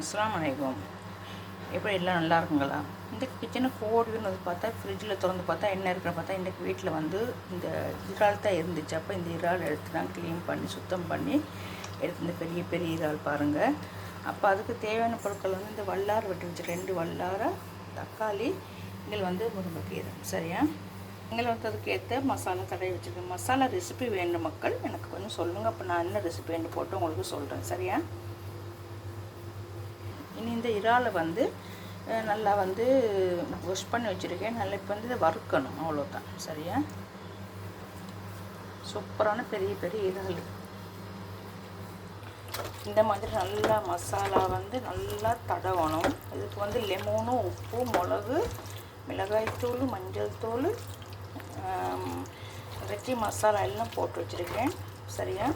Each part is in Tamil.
அஸ்லாம் அலைக்கும். எப்படி எல்லாம் நல்லா இருக்குங்களா? இந்த கிச்சனை கோடுன்னு வந்து பார்த்தா ஃப்ரிட்ஜில் திறந்து பார்த்தா என்ன இருக்குன்னு பார்த்தா இன்றைக்கு வீட்டில் வந்து இந்த இறால் தான் இருந்துச்சு. அப்போ இந்த இறால் எடுத்து தான் க்ளீன் பண்ணி சுத்தம் பண்ணி எடுத்து இந்த பெரிய பெரிய இறால் பாருங்கள் அப்போ அதுக்கு தேவையான பொருட்கள் வந்து இந்த வல்லார் வெட்டி வச்சு ரெண்டு வல்லார தக்காளி இதில் வந்து முருங்கைக்கீரை. சரியா? எங்களை வந்து அதுக்கேற்ற மசாலா தடவி வச்சுருக்கேன். மசாலா ரெசிபி வேண்டும் மக்கள் எனக்கு கொஞ்சம் சொல்லுங்கள் அப்போ நான் என்ன ரெசிபி வேணும் போட்டு உங்களுக்கு சொல்கிறேன் சரியா? இனி இந்த இறாலை வந்து நல்லா வந்து வாஷ் பண்ணி வச்சுருக்கேன். நல்லா இப்போ வந்து இதை வறுக்கணும். அவ்வளோதான் சரியா? சூப்பரான பெரிய பெரிய இறால். இந்த மாதிரி நல்லா மசாலா வந்து நல்லா தடவணும். இதுக்கு வந்து லெமனும் உப்பு மிளகு மிளகாய்த்தூள் மஞ்சள் தூள் இறைச்சி மசாலா எல்லாம் போட்டு வச்சுருக்கேன். சரியா?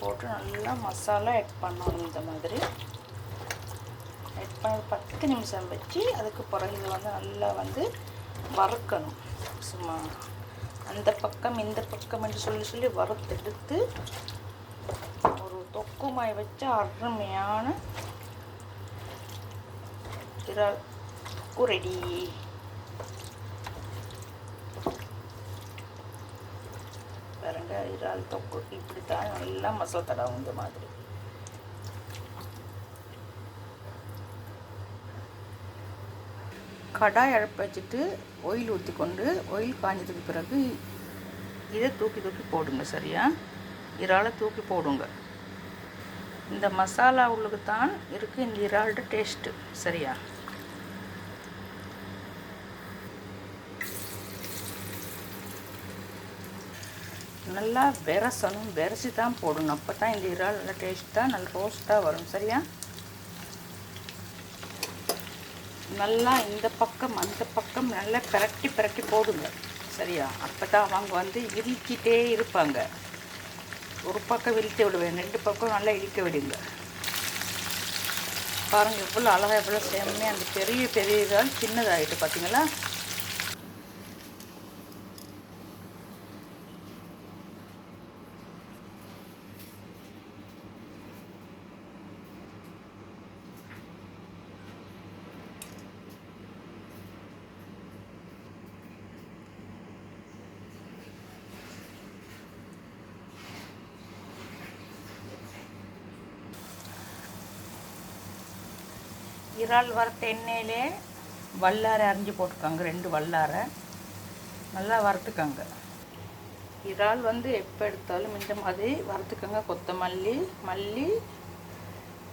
போட்டு நல்லா மசாலா ஆட் பண்ணணும் இந்த மாதிரி. ஒரு பத்து நிமிஷம் வச்சு அதுக்கு பிறகு இதை வந்து நல்லா வந்து வறுக்கணும். சும்மா அந்த பக்கம் இந்த பக்கம் என்று சொல்லி சொல்லி வறுத்தெடுத்து ஒரு தொக்குமாய் வச்ச அருமையான இறால் ரெடி பாருங்க இறால் தொக்கு இப்படி தான் நல்லா மசாலா தடவை இந்த மாதிரி. கடாய் அடுப்பு வச்சுட்டு ஒயில் ஊற்றி கொண்டு ஒயில் காய்ஞ்சதுக்கு பிறகு இதை தூக்கி தூக்கி போடுங்க சரியா? இறாலை தூக்கி போடுங்க. இந்த மசாலா உள்ளுக்கு தான் இருக்குது இந்த இறால்ட டேஸ்ட்டு சரியா? நல்லா விரசணும் விரசி தான் போடணும். அப்போ தான் இந்த இறால் நல்லா டேஸ்ட்டாக நல்லா ரோஸ்ட்டாக வரும் சரியா? நல்லா இந்த பக்கம் அந்த பக்கம் நல்லா பிரட்டி பிரட்டி போடுங்க. சரியா? அப்போ தான் அவங்க வந்து இறுக்கிட்டே இருப்பாங்க. ஒரு பக்கம் விரித்து விடுவேன் ரெண்டு பக்கம் நல்லா இழுக்க விடுங்க. பாருங்கள் எவ்வளோ அழகாக எவ்வளோ செம்மையாக அந்த பெரிய பெரிய இதால் சின்னதாகிட்டு பார்த்தீங்களா இறால் வறுத்த எண்ணெயிலே வல்லாரை அரிஞ்சு போட்டுருக்காங்க ரெண்டு வல்லாரை. நல்லா வறுத்துக்கோங்க. இறால் வந்து எப்போ எடுத்தாலும் இந்த மாதிரி வறுத்துக்கங்க. கொத்தமல்லி மல்லி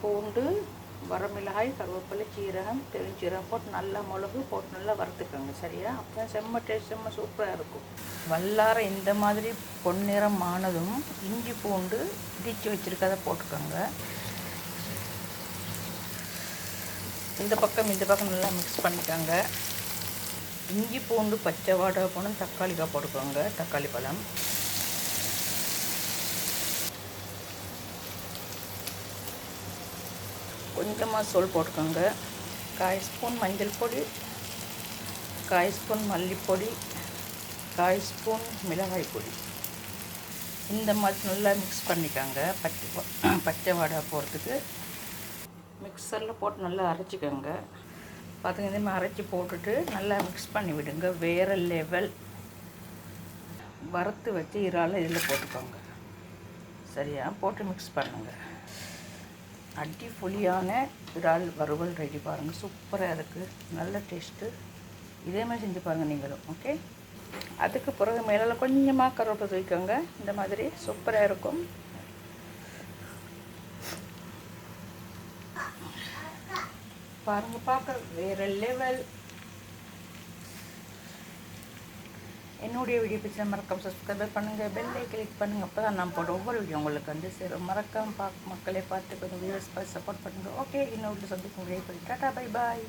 பூண்டு வரமிளகாய் கருவேப்பிலை சீரகம் பெருஞ்சீரகம் போட்டு நல்லா மிளகு போட்டு நல்லா வறுத்துக்கோங்க சரியா? அப்போ செம்ம டேஸ்ட் செம்ம சூப்பராக இருக்கும். வல்லாரை இந்த மாதிரி பொன்னிறம் ஆனதும் இஞ்சி பூண்டு இடித்து வச்சுருக்கதை போட்டுக்கோங்க. இந்த பக்கம் இந்த பக்கம் நல்லா மிக்ஸ் பண்ணிக்கோங்க. இஞ்சி பூண்டு பச்சை வாடகை போனால் தக்காளிக்காய் போட்டுக்கோங்க தக்காளி பழம். கொஞ்சமாக சோல் போட்டுக்கோங்க. காய் ஸ்பூன் மஞ்சள் பொடி காய் ஸ்பூன் மல்லிப்பொடி காய் ஸ்பூன் மிளகாய் பொடி. இந்த மாதிரி நல்லா மிக்ஸ் பண்ணிக்கோங்க. பச்சை பச்சை வாடகை போகிறதுக்கு மிக்சரில் போட்டு நல்லா அரைச்சிக்கோங்க. பார்த்துங்க இதே மாதிரி அரைச்சி போட்டுட்டு நல்லா மிக்ஸ் பண்ணி விடுங்க. வேறு லெவல் வறுத்து வச்சு இறால் இதில் போட்டுக்கோங்க. சரியா? போட்டு மிக்ஸ் பண்ணுங்க. அடிப்பொலியான இறால் வறுவல் ரெடி பாருங்கள் சூப்பராக இருக்குது நல்ல டேஸ்ட்டு இதே மாதிரி செஞ்சு பாருங்கள் நீங்களும். ஓகே அதுக்கு பிறகு மேலே கொஞ்சமாக கருவேப்பிலை தூக்கிக்கோங்க இந்த மாதிரி சூப்பராக இருக்கும். பாருங்க பார்க்க வேற லெவல் என்னுடைய வீடியோ பிடிச்ச மறக்காம சப்ஸ்கிரைப் பண்ணுங்கள் பெல்லை கிளிக் பண்ணுங்கள் அப்போ தான் நான் போட ஒவ்வொரு வீடியோ உங்களுக்கு வந்து சேரும். மறக்காம பார்க்க மக்களே பார்த்து கொஞ்சம் வியூஸ் பார்த்து சப்போர்ட் பண்ணுங்கள் ஓகே இன்னொரு சந்திக்கும் பண்ணி டாட்டா பை பாய்